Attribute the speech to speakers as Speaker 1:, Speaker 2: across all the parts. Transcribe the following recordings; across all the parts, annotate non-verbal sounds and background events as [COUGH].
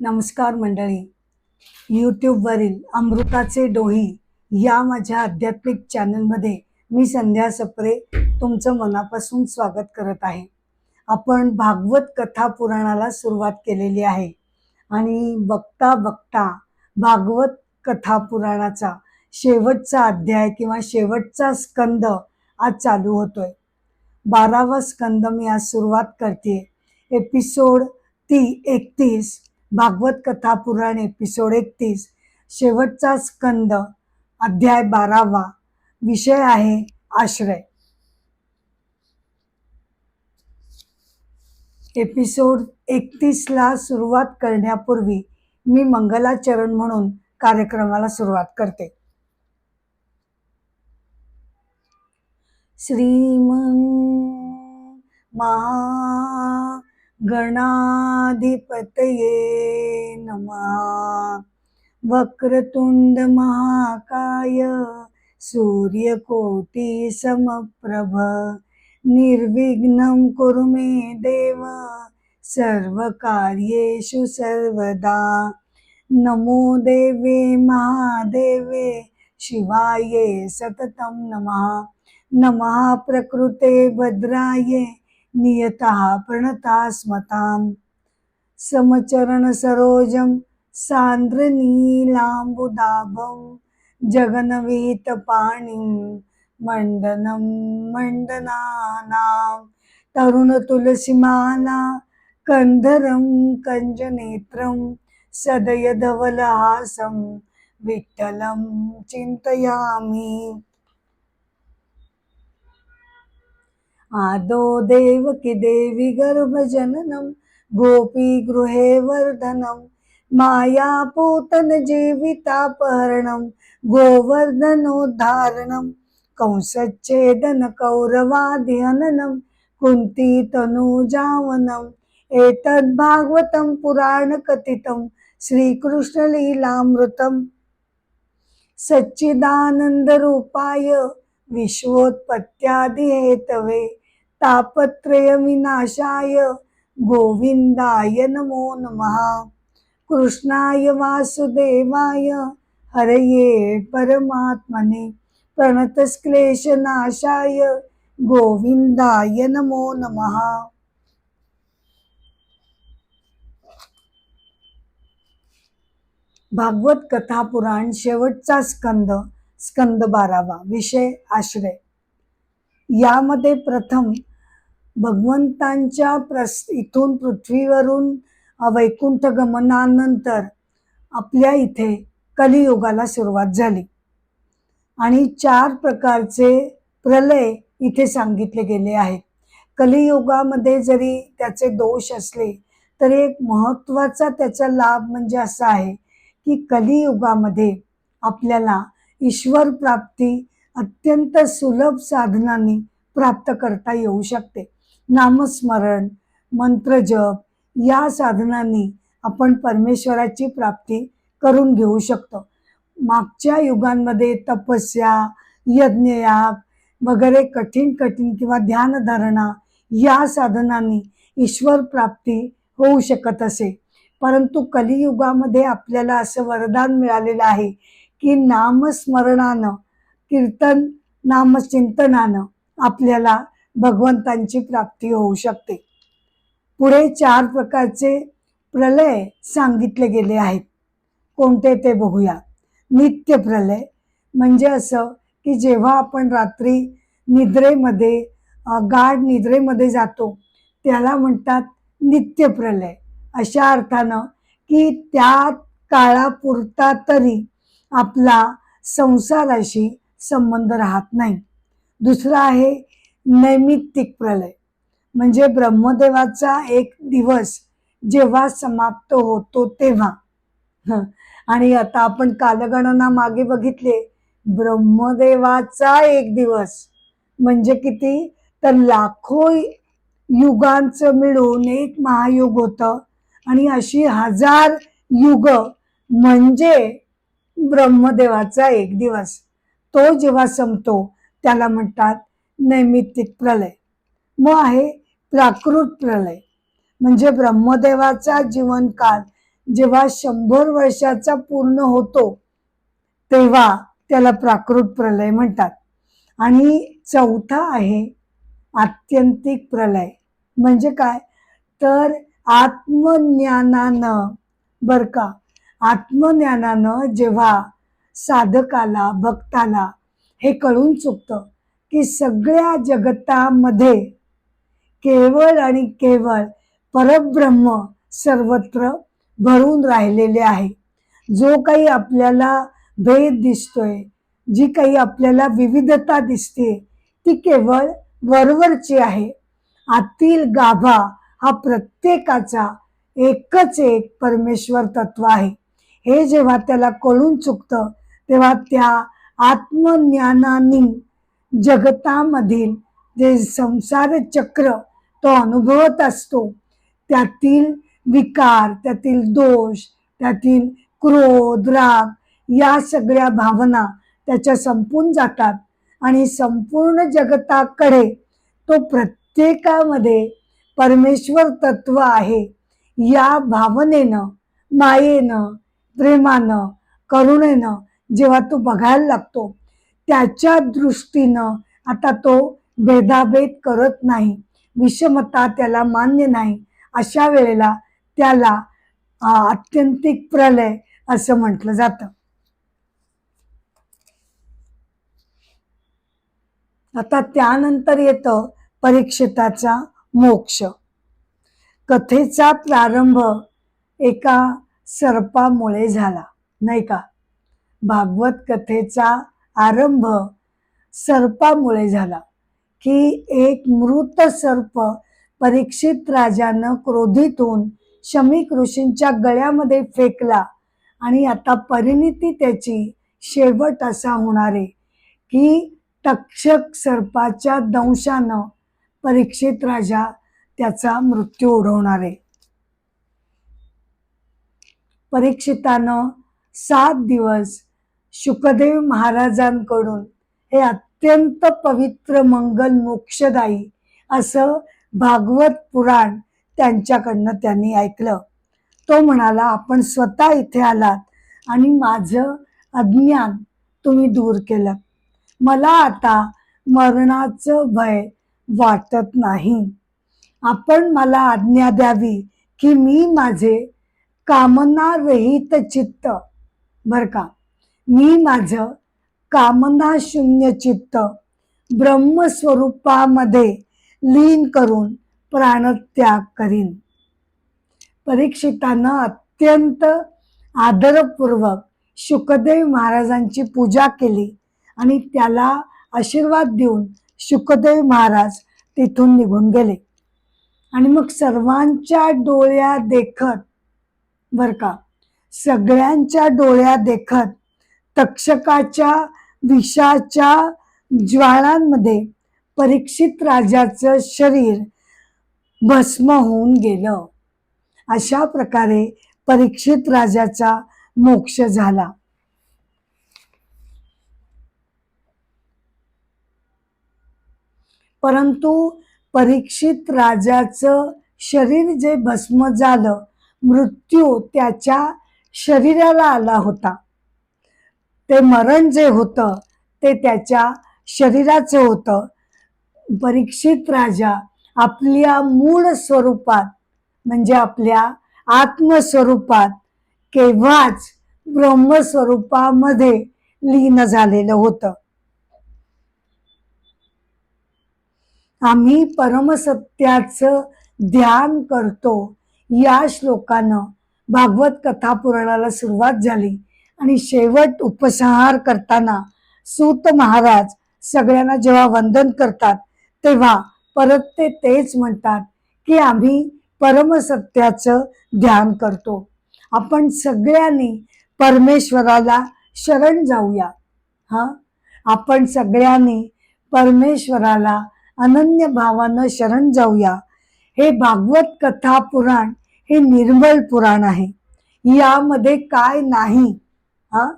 Speaker 1: नमस्कार मंडळी. यूट्यूबवरील अमृताचे डोही या माझ्या आध्यात्मिक चॅनलमध्ये मी संध्या सप्रे तुमचं मनापासून स्वागत करत आहे. आपण भागवत कथा पुराणाला सुरुवात केलेली आहे आणि बघता बघता भागवत कथा पुराणाचा शेवटचा अध्याय किंवा शेवटचा स्कंद आज चालू होतोय. बारावा स्कंद मी आज सुरुवात करते एपिसोड ती एकतीस भागवत कथा पुराण एपिसोड एकतीस शेवटचा स्कंद अध्याय बारावा विषय आहे आश्रय. एपिसोड एकतीसला सुरुवात करण्यापूर्वी मी मंगलाचरण म्हणून कार्यक्रमाला सुरुवात करते. श्रीमन गणाधिपतये नमः। वक्रतुंड महाकाय समप्रभ निर्विघ्नं कुरु मे देव सर्वकार्येषु सर्वदा। नमो देवे महादेवे शिवाये सततं नमः। नमः प्रकृते भद्राये नियतः प्रणता स्मताम् समचरणसरोजं सान्द्रनीलाम्बुदाभं जगनवीतपाणिं मण्डनं मण्डनानां तरुणतुलसीमाला कन्धरं कञ्जनेत्रं सदयधवलहासं विठ्ठलं चिन्तयामि। आदो देवकी देवी गर्भजननं गोपीगृहे वर्धनं मायापूतन जीवितापहरणं गोवर्धनोद्धारणं कंसच्छेदन कौरवादिहननं कुन्तीतनूजावनम् एतद्भागवतं पुराणकथितं श्रीकृष्णलीलामृतम् सच्चिदानन्दरूपाय विश्वोत्पत्त्यादिहेतवे तापत्रयविनाशाय गोविंदाय नमो नमहा कृष्णाय वासुदेवाय. हरये परमात्मने. प्रणतस्क्लेशनाशाय. गोविंदाय नमो नमहा भागवत कथा पुराण शेवटचा स्कंद स्कंद बारावा विषय आश्रय. यामध्ये प्रथम भगवंतांच्या प्रस इथून पृथ्वीवरून वैकुंठ गमनानंतर आपल्या इथे कलियुगाला सुरुवात झाली. आणि चार प्रकारचे प्रलय इथे सांगितले गेले आहेत. कलियुगामध्ये जरी त्याचे दोष असले तरी एक महत्त्वाचा त्याचा लाभ म्हणजे असा आहे की कलियुगामध्ये आपल्याला ईश्वर प्राप्ती अत्यंत सुलभ साधनांनी प्राप्त करता येऊ शकते. नामस्मरण मंत्रजप या साधनांनी आपण परमेश्वराची प्राप्ती करून घेऊ शकतो. मागच्या युगांमध्ये तपस्या यज्ञयाग वगैरे कठीण कठीण किंवा ध्यानधारणा या साधनांनी ईश्वर प्राप्ती होऊ शकत असे. परंतु कलियुगामध्ये आपल्याला असं वरदान मिळालेलं आहे की नामस्मरणानं कीर्तन नामचिंतनानं आपल्याला भगवंतांची प्राप्ती होऊ शकते. पुढे चार प्रकारचे प्रलय सांगितले गेले आहेत. कोणते ते बघूया. नित्य प्रलय म्हणजे असं की जेव्हा आपण रात्री निद्रेमध्ये गाढ निद्रेमध्ये जातो त्याला म्हणतात नित्य प्रलय. अशा अर्थानं की त्या काळापुरता तरी आपला संसाराशी संबंध राहत नाही. दुसरा आहे नैमित्तिक प्रलय. म्हणजे ब्रह्मदेवाचा एक दिवस जेव्हा समाप्त होतो तेव्हा. आणि आता आपण कालगणना मागे बघितले. ब्रह्मदेवाचा एक दिवस. म्हणजे किती? तर लाखो युगांचं मिळून एक महायुग होतं. आणि अशी हजार युग म्हणजे ब्रह्मदेवाचा एक दिवस. तो जेव्हा संपतो त्याला म्हणतात नैमित्तिक प्रलय. मग आहे प्राकृत प्रलय. म्हणजे ब्रह्मदेवाचा जीवनकाल जेव्हा शंभर वर्षाचा पूर्ण होतो तेव्हा त्याला प्राकृत प्रलय म्हणतात. आणि चौथा आहे आत्यंतिक प्रलय. म्हणजे काय? तर आत्मज्ञानानं बर का? आत्मज्ञानानं जेव्हा साधकाला भक्ताला हे कळून चुकतं की सगळ्या जगतामध्ये केवळ आणि केवळ परब्रह्म सर्वत्र भरून राहिलेले आहे. जो काही आपल्याला भेद दिसतोय जी काही आपल्याला विविधता दिसते ती केवळ वरवरची आहे. आतील गाभा हा प्रत्येकाचा एकच एक परमेश्वर तत्व आहे. हे जेव्हा त्याला कळून चुकतं तेव्हा त्या आत्मज्ञानानी जगतामधील जे संसार चक्र तो अनुभवत असतो त्यातील विकार त्यातील दोष त्यातील क्रोध राग या सगळ्या भावना त्याच्या संपून जातात आणि संपूर्ण जगताकडे तो प्रत्येकामध्ये परमेश्वर तत्व आहे. या भावनेनं मायेनं प्रेमानं करुणेनं जेव्हा तो बघायला लागतो त्याच्या दृष्टीनं आता तो भेदाभेद करत नाही. विषमता त्याला मान्य नाही. अशा वेळेला त्याला आत्यंतिक प्रलय असं म्हटलं जातं. आता त्यानंतर येतं परीक्षिताचा मोक्ष. कथेचा प्रारंभ एका सर्पामुळे झाला नाही का? भागवत कथेचा आरंभ सर्पामुळे झाला की एक मृत सर्प परीक्षित राजानं क्रोधित होऊन शमीक ऋषींच्या गळ्यामध्ये फेकला. आणि आता परिणिती त्याची शेवट असा होणार आहे की तक्षक सर्पाच्या दंशानं परीक्षित राजा त्याचा मृत्यू ओढवणार आहे. परीक्षितानं सात दिवस शुकदेव महाराजांकडून हे अत्यंत पवित्र मंगल मोक्षदायी असं भागवत पुराण त्यांच्याकडनं त्यांनी ऐकलं. तो म्हणाला आपण स्वतः इथे आलात आणि माझं अज्ञान तुम्ही दूर केलं. मला आता मरणाचं भय वाटत नाही. आपण मला आज्ञा द्यावी की मी माझे कामनारहित चित्त बर का मी माझं कामनाशून्य चित्त ब्रह्मस्वरूपामध्ये लीन करून प्राणत्याग करीन. परीक्षितानं अत्यंत आदरपूर्वक शुकदेव महाराजांची पूजा केली आणि त्याला आशीर्वाद देऊन शुकदेव महाराज तिथून निघून गेले. आणि मग सर्वांच्या डोळ्या देखत बर का सगळ्यांच्या डोळ्या देखत तक्षकाच्या विषाच्या ज्वाळांमध्ये परीक्षित राजाचं शरीर भस्म होऊन गेलं. अशा प्रकारे परीक्षित राजाचा मोक्ष झाला. परंतु परीक्षित राजाचं शरीर जे भस्म झालं मृत्यू त्याच्या शरीराला आला होता. ते मरण जे होतं ते त्याच्या शरीराचं होतं. परीक्षित राजा आपल्या मूळ स्वरूपात म्हणजे आपल्या आत्मस्वरूपात केव्हाच ब्रह्मस्वरूपामध्ये लीन झालेलं होतं. आम्ही परमसत्याचं ध्यान करतो. या श्लोकानं भागवत कथा पुराणाला सुरुवात झाली. आणि शेवट उपसंहार करताना सूत महाराज सगळ्यांना जेव्हा वंदन करतात तेव्हा परत ते तेच म्हणतात की आम्ही परमसत्याचं ध्यान करतो. आपण सगळ्यांनी परमेश्वराला शरण जाऊया. हां? आपण सगळ्यांनी परमेश्वराला अनन्य भावानं शरण जाऊया. हे भागवत कथा पुराण हे निर्मल पुराण आहे. यामध्ये काय नाही हा?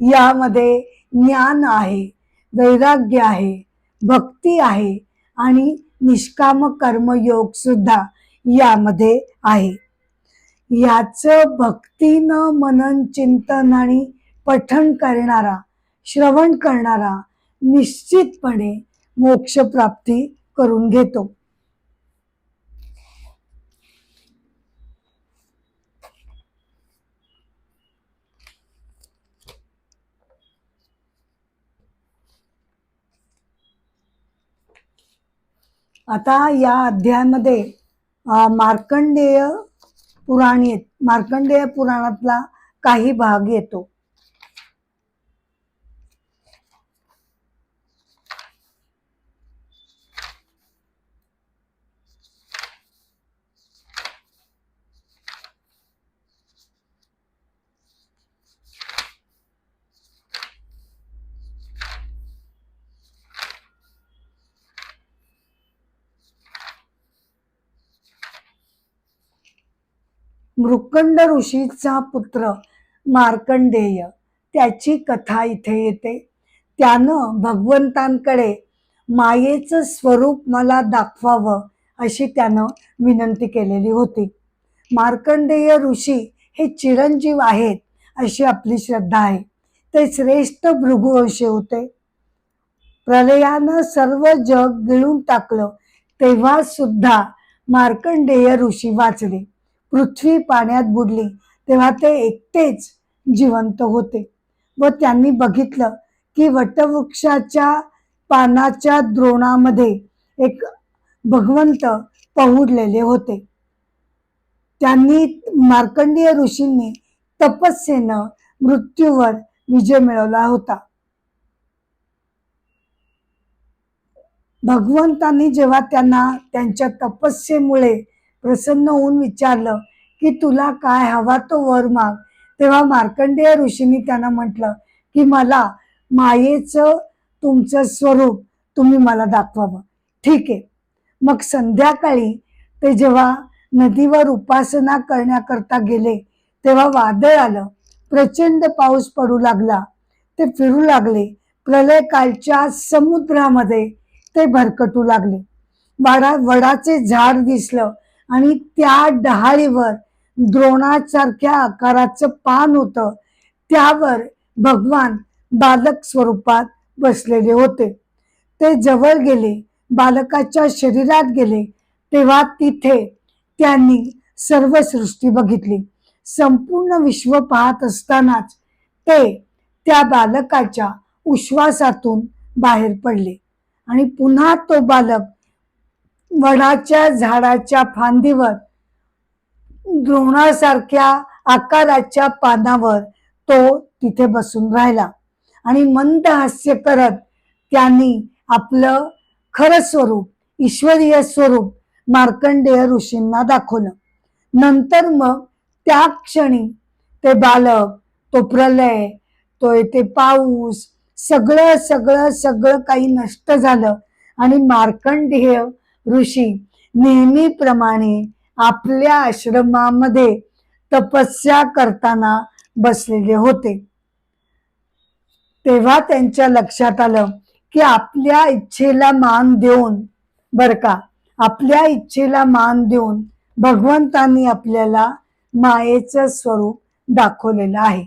Speaker 1: यामध्ये ज्ञान आहे वैराग्य आहे भक्ती आहे आणि निष्काम कर्मयोग सुद्धा यामध्ये आहे. याचं भक्तीनं मनन चिंतन आणि पठण करणारा श्रवण करणारा निश्चितपणे मोक्षप्राप्ती करून घेतो. आता या अध्यायामध्ये मार्कंडेय पुराण येत मार्कंडेय पुराणातला काही भाग येतो. मृकंड ऋषीचा पुत्र मार्कंडेय. त्याची कथा इथे येते. त्यानं भगवंतांकडे मायेचं स्वरूप मला दाखवावं अशी त्यानं विनंती केलेली होती. मार्कंडेय ऋषी हे चिरंजीव आहेत अशी आपली श्रद्धा आहे. ते श्रेष्ठ भृगुवंशी होते. प्रलयानं सर्व जग गिळून टाकलं तेव्हा सुद्धा मार्कंडेय ऋषी वाचले. पृथ्वी पाण्यात बुडली तेव्हा ते एकटेच जिवंत होते. व त्यांनी बघितलं की वटवृक्षाच्या पानाच्या द्रोणामध्ये एक भगवंत पहुडलेले होते. त्यांनी मार्कंडेय ऋषींनी तपस्येनं मृत्यूवर विजय मिळवला होता. भगवंतांनी जेव्हा त्यांना त्यांच्या तपस्येमुळे प्रसन्न होऊन विचारलं की तुला काय हवा तो वर माग. तेव्हा मार्कंडेय ऋषींनी त्यांना म्हटलं की मला मायेचं तुमचं स्वरूप तुम्ही मला दाखवावं. ठीक आहे. मग संध्याकाळी ते जेव्हा नदीवर उपासना करण्याकरता गेले तेव्हा वादळ आलं. प्रचंड पाऊस पडू लागला. ते फिरू लागले. प्रलय कालच्या समुद्रामध्ये ते भरकटू लागले. वाडा वडाचे झाड दिसलं. आणि त्या डहाळीवर द्रोणासारख्या आकाराचं पान होतं. त्यावर भगवान बालक स्वरूपात बसलेले होते. ते जवळ गेले बालकाच्या शरीरात गेले. तेव्हा तिथे त्यांनी सर्व सृष्टी बघितली. संपूर्ण विश्व पाहत असतानाच ते त्या बालकाच्या उश्वासातून बाहेर पडले. आणि पुन्हा तो बालक वडाच्या झाडाच्या फांदीवर द्रोणासारख्या आकाराच्या पानावर तो तिथे बसून राहिला आणि मंद हास्य करत त्यांनी आपलं खरं स्वरूप ईश्वरीय स्वरूप मार्कंडेय ऋषींना दाखवलं. नंतर मग त्या क्षणी ते बालक तो प्रलय तो येते पाऊस सगळं सगळं सगळं काही नष्ट झालं आणि मार्कंडेय ऋषी नेहमीप्रमाणे आपल्या आश्रमामध्ये तपस्या करताना बसलेले होते. तेव्हा त्यांच्या लक्षात आलं की आपल्या इच्छेला मान देऊन बर का आपल्या इच्छेला मान देऊन भगवंतांनी आपल्याला मायेचं स्वरूप दाखवलेलं आहे.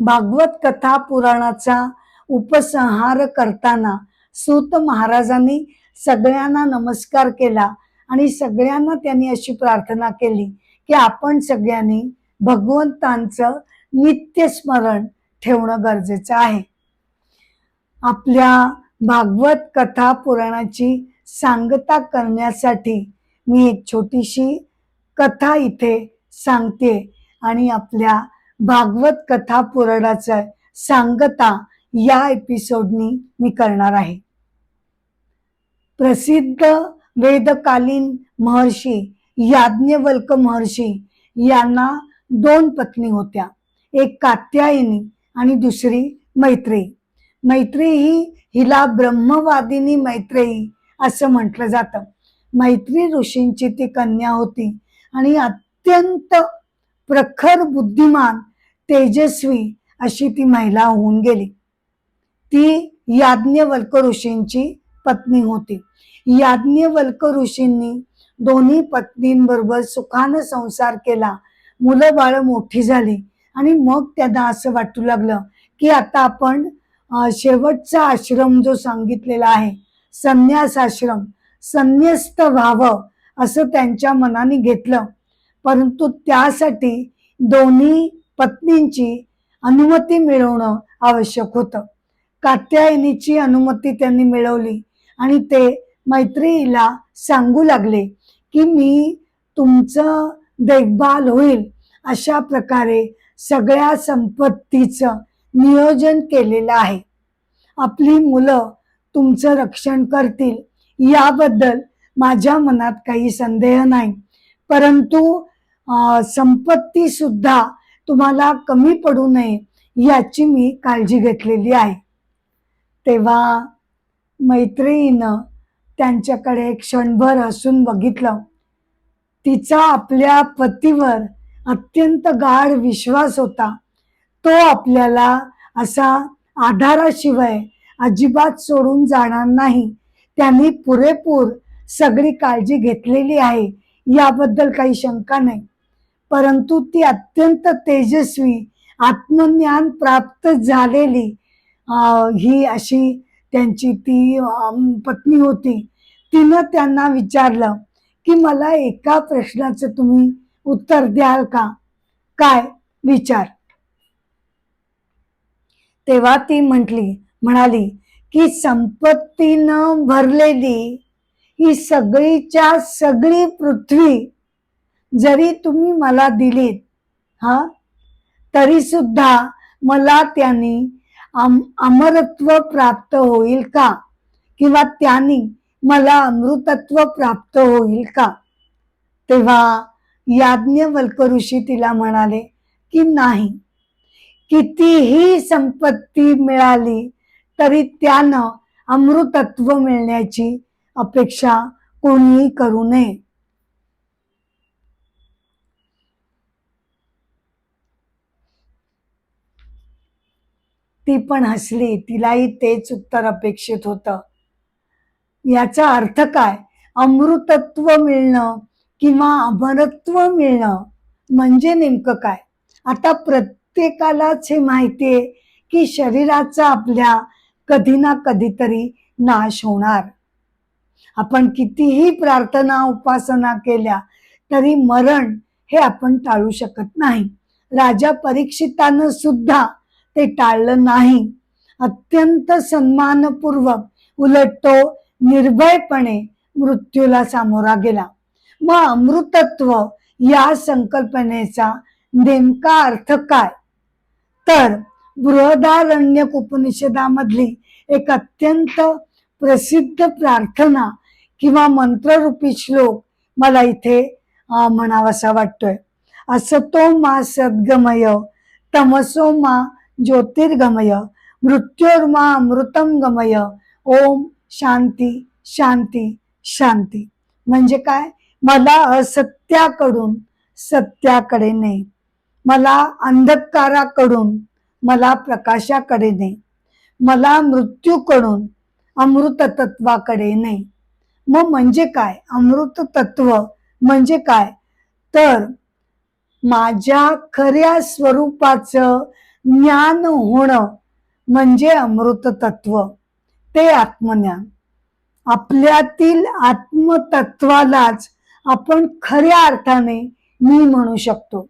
Speaker 1: भागवत कथा पुराणाचा उपसंहार करताना सूत महाराजांनी सगळ्यांना नमस्कार केला आणि सगळ्यांना त्यांनी अशी प्रार्थना केली की आपण सगळ्यांनी भगवंतांचं नित्य स्मरण ठेवणं गरजेचं आहे. आपल्या भागवत कथा पुराणाची सांगता करण्यासाठी मी एक छोटीशी कथा इथे सांगते आणि आपल्या भागवत कथा पुराणाचं सांगता या एपिसोडनी मी करणार आहे. प्रसिद्ध वेदकालीन महर्षी याज्ञवल्क महर्षी यांना दोन पत्नी होत्या. एक कात्यायनी आणि दुसरी मैत्रेयी. मैत्री ही हिला ब्रह्मवादिनी मैत्रेयी असं म्हटलं जातं. मैत्री ऋषींची ती कन्या होती आणि अत्यंत प्रखर बुद्धिमान तेजस्वी अशी ती महिला होऊन गेली. ती याज्ञवल्क ऋषींची पत्नी होती. याज्ञवल्क ऋषींनी दोन्ही पत्नींबरोबर सुखानं संसार केला. मुलं बाळ मोठी झाली आणि मग त्यांना असं वाटू लागलं की आता आपण शेवटचा आश्रम जो सांगितलेला आहे संन्यास आश्रम संन्यस्त व्हावं असं त्यांच्या मनाने घेतलं. परंतु त्यासाठी दोन्ही पत्नींची अनुमती मिळवणं आवश्यक होतं. कात्यायनीची अनुमती त्यांनी मिळवली. आणि ते मैत्रिणीला सांगू लागले की मी तुमचं देखभाल होईल. अशा प्रकारे सगळ्या संपत्तीचं नियोजन केलेलं आहे. आपली मुलं तुमचं रक्षण करतील. याबद्दल माझ्या मनात काही संदेह नाही. परंतु संपत्तीसुद्धा संपत्ती सुद्धा तुम्हाला कमी पडू नये याची मी काळजी घेतलेली आहे. तेव्हा मैत्रिणीनं त्यांच्याकडे क्षणभर असून बघितलं. तिचा आपल्या पतीवर अत्यंत गाढ विश्वास होता. तो आपल्याला असा आधाराशिवाय अजिबात सोडून जाणार नाही. त्यांनी पुरेपूर सगळी काळजी घेतलेली आहे याबद्दल काही शंका नाही. परंतु ती अत्यंत तेजस्वी आत्मज्ञान प्राप्त झालेली ही अशी त्यांची ती पत्नी होती. तिनं त्यांना विचारलं की मला एका प्रश्नाचं तुम्ही उत्तर द्याल का? काय? विचार. तेव्हा ती म्हटली म्हणाली की संपत्तीनं भरलेली ही सगळीच्या सगळी पृथ्वी जरी तुम्ही मला दिलीत हा तरी सुद्धा मला त्यांनी अम अमरत्व प्राप्त होईल का? किंवा त्यांनी मला अमृतत्व प्राप्त होईल का? तेव्हा याज्ञवल्क ऋषी तिला म्हणाले की नाही. कितीही संपत्ती मिळाली तरी त्यानं अमृतत्व मिळण्याची अपेक्षा कोणीही करू नये. ती पण हसली. तिलाही तेच उत्तर अपेक्षित होतं. याचा अर्थ काय? अमृतत्व मिळणं किंवा अमरत्व मिळणं म्हणजे नेमकं काय? आता प्रत्येकालाच हे माहितीये की शरीराचा आपल्या कधी ना कधीतरी नाश होणार. आपण कितीही प्रार्थना उपासना केल्या तरी मरण हे आपण टाळू शकत नाही. राजा परीक्षितानं सुद्धा ते टाळलं नाही. अत्यंत सन्मानपूर्वक उलट तो निर्भयपणे मृत्यूला सामोरा गेला. मग अमृतत्व या संकल्पनेचा नेमका अर्थ काय? तर बृहदारण्यक उपनिषदामधली एक अत्यंत प्रसिद्ध प्रार्थना किंवा मंत्ररूपी श्लोक मला इथे म्हणावासा वाटतोय. असतो मा सद्गमय तमसो मा ज्योतिर्गमय मृत्योर्मा अमृतम गमय ओम शांती शांती शांती. म्हणजे काय? मला असत्याकडून सत्याकडे ने. मला अंधकाराकडून मला प्रकाशाकडे ने. मला मृत्यूकडून अमृत तत्वाकडे ने. मग म्हणजे काय? अमृत तत्व म्हणजे काय? तर माझ्या खऱ्या स्वरूपाचं ज्ञान होणं म्हणजे अमृत तत्व ते आत्मज्ञान. आपल्यातील आत्मतत्वालाच आपण खऱ्या अर्थाने मी म्हणू शकतो.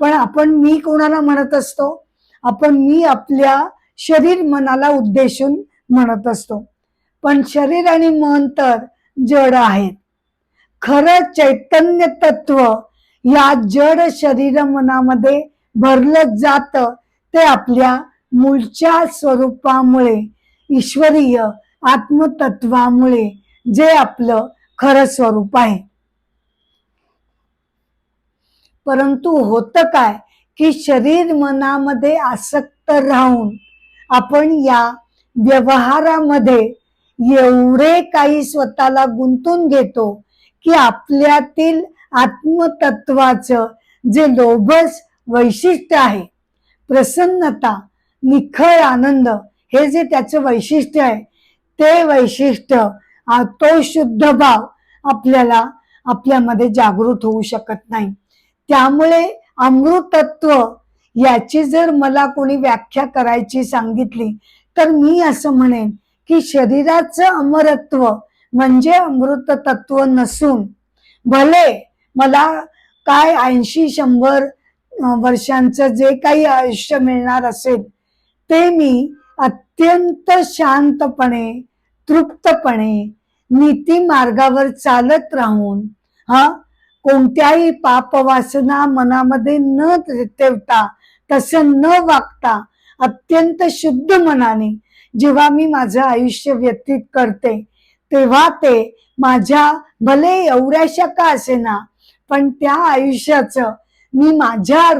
Speaker 1: पण आपण मी कोणाला म्हणत असतो? आपण मी आपल्या शरीर मनाला उद्देशून म्हणत असतो. पण शरीर आणि मन तर जड आहेत. खरं चैतन्य तत्व या जड शरीर मनामध्ये भरलं जात ते आपल्या मूळच्या स्वरूपामुळे ईश्वरीय आत्मतत्वामुळे जे आपलं खरं स्वरूप आहे. परंतु होतं काय की शरीर मनामध्ये आसक्त राहून आपण या व्यवहारामध्ये एवढे काही स्वतःला गुंतून घेतो की आपल्यातील आत्मतत्वाचं जे लोभस वैशिष्ट्य आहे प्रसन्नता निखळ आनंद हे जे त्याचं वैशिष्ट्य आहे ते वैशिष्ट्य तो शुद्ध भाव आपल्याला आपल्यामध्ये जागृत होऊ शकत नाही. त्यामुळे अमृतत्व याची जर मला कोणी व्याख्या करायची सांगितली तर मी असं म्हणेन की शरीराचं अमरत्व म्हणजे अमृत तत्व नसून भले मला काय ऐंशी शंभर वर्षांचं जे काही आयुष्य मिळणार असेल ते मी अत्यंत शांतपणे तृप्तपणे नीती मार्गावर चालत राहून हा कोणत्याही पापवासना मनामध्ये न ठेवता तसं न वागता अत्यंत शुद्ध मनाने जेव्हा मी माझं आयुष्य व्यतीत करते तेव्हा ते माझ्या भले एवढ्याशा का असेना पण त्या आयुष्याचं मी माझ्या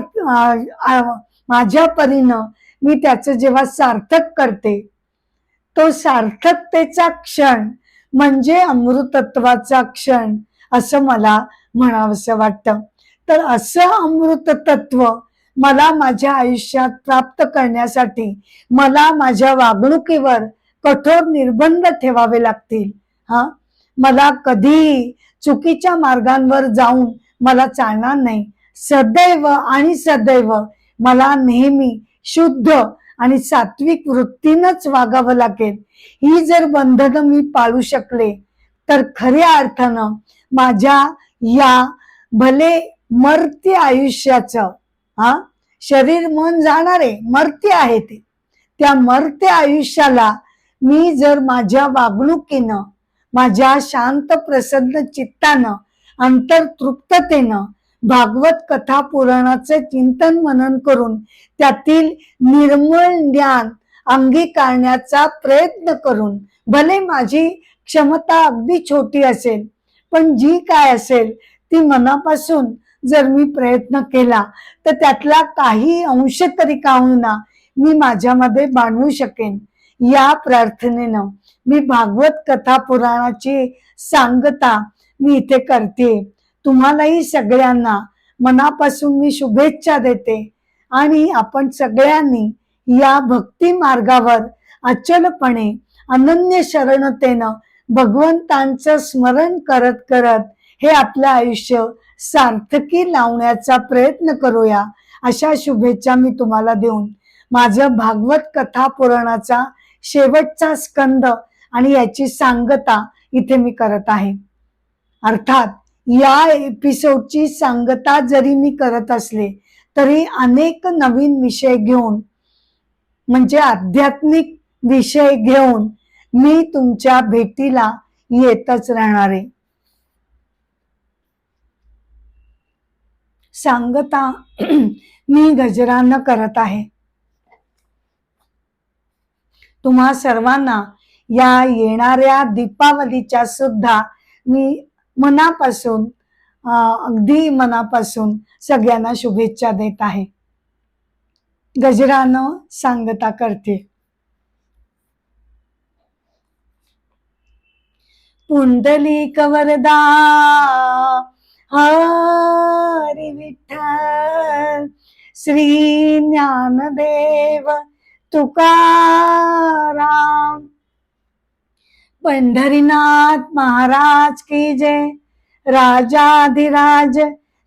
Speaker 1: माझ्या परीनं मी त्याचं जेव्हा सार्थक करते तो सार्थकतेचा क्षण म्हणजे अमृतत्वाचा क्षण असं मला म्हणावंसं वाटतं. तर असं अमृत तत्व मला माझ्या आयुष्यात प्राप्त करण्यासाठी मला माझ्या वागणुकीवर कठोर निर्बंध ठेवावे लागतील. हा? मला कधीही चुकीच्या मार्गांवर जाऊन मला चालणार नाही. सदैव आणि सदैव मला नेहमी शुद्ध आणि सात्विक वृत्तीनंच वागावं लागेल. ही जर बंधनं मी पाळू शकले तर खऱ्या अर्थानं माझ्या या भले मर्ती आयुष्याचं हा शरीर मन जाणारे मर्त्य आहे ते. त्या मर्त्य आयुष्याला मी जर माझ्या वागणुकीनं माझ्या शांत प्रसन्न चित्तानं अंतर्तृप्ततेनं भागवत कथा पुराणाचे चिंतन मनन करून त्यातील निर्मळ ज्ञान अंगीकारण्याचा प्रयत्न करून भले माझी क्षमता अगदी छोटी असेल पण जी काय असेल ती मनापासून जर मी प्रयत्न केला तर त्यातला काही अंश तरी का होईना मी माझ्यामध्ये बांधू शकेन. या प्रार्थनेनं मी भागवत कथा पुराणाची सांगता मी इथे करते. तुम्हालाही सगळ्यांना मनापासून मी शुभेच्छा देते. आणि आपण सगळ्यांनी या भक्ती मार्गावर अचलपणे अनन्य शरणतेनं भगवंतांचं स्मरण करत करत हे आपलं आयुष्य सार्थकी लावण्याचा प्रयत्न करूया अशा शुभेच्छा मी तुम्हाला देऊन माझं भागवत कथा पुराणाचा शेवटचा स्कंद आणि याची सांगता इथे मी करत आहे. अर्थात या एपिसोडची सांगता जरी मी करत असले तरी अनेक नवीन विषय घेऊन म्हणजे आध्यात्मिक विषय घेऊन मी तुमच्या भेटीला येतच राहणार आहे. सांगता [CLEARS THROAT] मी गजरानं करत आहे. तुम्हा सर्वांना या येणाऱ्या दीपावलीच्या सुद्धा मी मनापासून अगदी मनापासून सगळ्यांना शुभेच्छा देत आहे. गजरानं सांगता करते. पुंडली कवरदा हरी विठ्ठल श्री ज्ञानदेव तुकाराम पंढरीनाथ महाराज की जय. राजाधिराज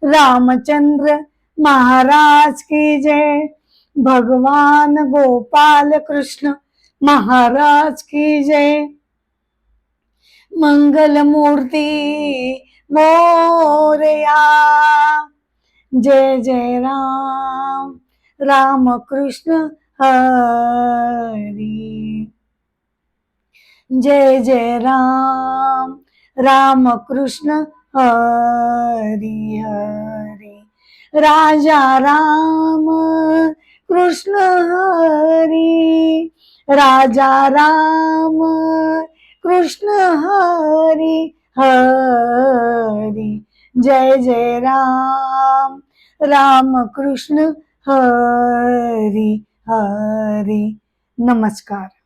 Speaker 1: रामचंद्र महाराज की जय. भगवान गोपाल कृष्ण महाराज की जय. मंगल मूर्ती मोरया. जय जय राम. राम कृष्ण हरी. जय जय राम राम कृष्ण हरी हरी राजा राम कृष्ण हरी राजा राम कृष्ण हरी हरी जय जय राम राम कृष्ण हरी हरी। नमस्कार।